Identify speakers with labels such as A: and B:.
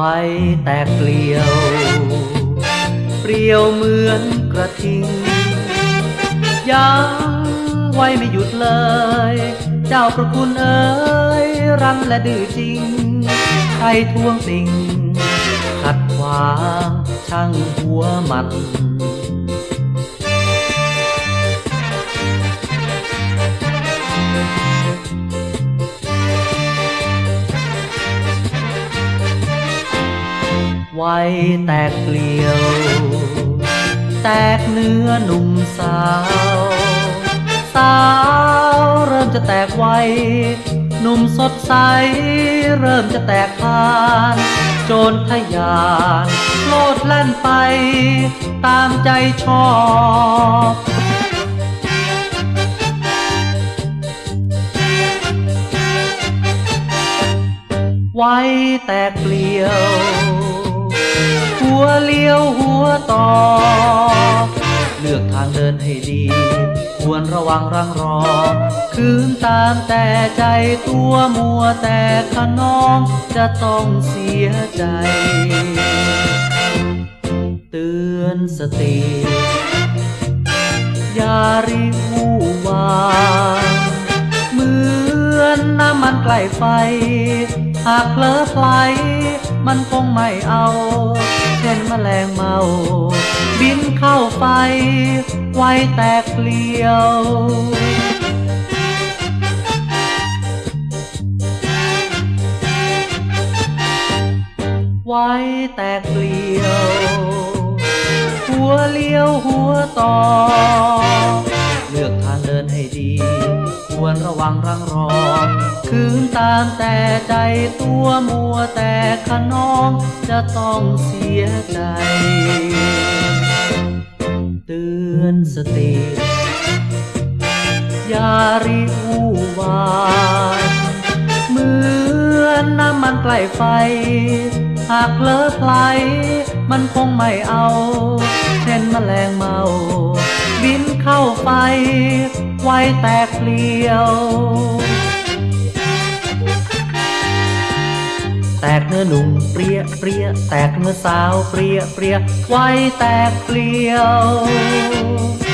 A: ไว้แตกเกลียว เปรียวเหมือนกระทิงยังไว้ไม่หยุดเลย เจ้าประคุณเอ๋ยรันและดื้อจริง ใครทวงติงขัดขวางช่างหัวมัน ไว้แตกเกลียว แตกเนื้อหนุ่มสาว สาวเริ่มจะแตกไวหนุ่มสดใส เริ่มจะแตกพาน โจรทะยานโลดแล่นไป ตามใจชอบไว้แตกเกลียว วเลี้ยวหัวต่อ เลือกทางเดินให้ดี ควรระวังรังรอ คืนตามแต่ใจตัวมัวแต่ขนองจะต้องเสียใจ เตือนสติ อย่ารีบวู่วาเหมือนน้ำมันใกล้ไฟ หากเผลอไฟมันคงไม่เอา เช่นแมลงเมา บินเข้าไฟไว้แตกเกลียวไว้แตกเกลียว หัวเลี้ยวหัวต่อ เลือกทางเดินให้ดี ควรระวังรังรอ คืนตามแต่ใจตัวมัวแต่ขนองจะต้องเสียใจ เตือนสติอย่ารีบวู่วาเหมือนน้ำมันใกล้ไฟ หากเผลอไพลมันคงไม่เอา เช่นแมลงเมาบินเข้าไฟไว้แตกเปลี่ยว กเนื้อหนุ่มเปรี้ยเปรี้ยแตกเนื้อสาวเปรี้ยเปรี้ยไว้แตกเปลี่ยว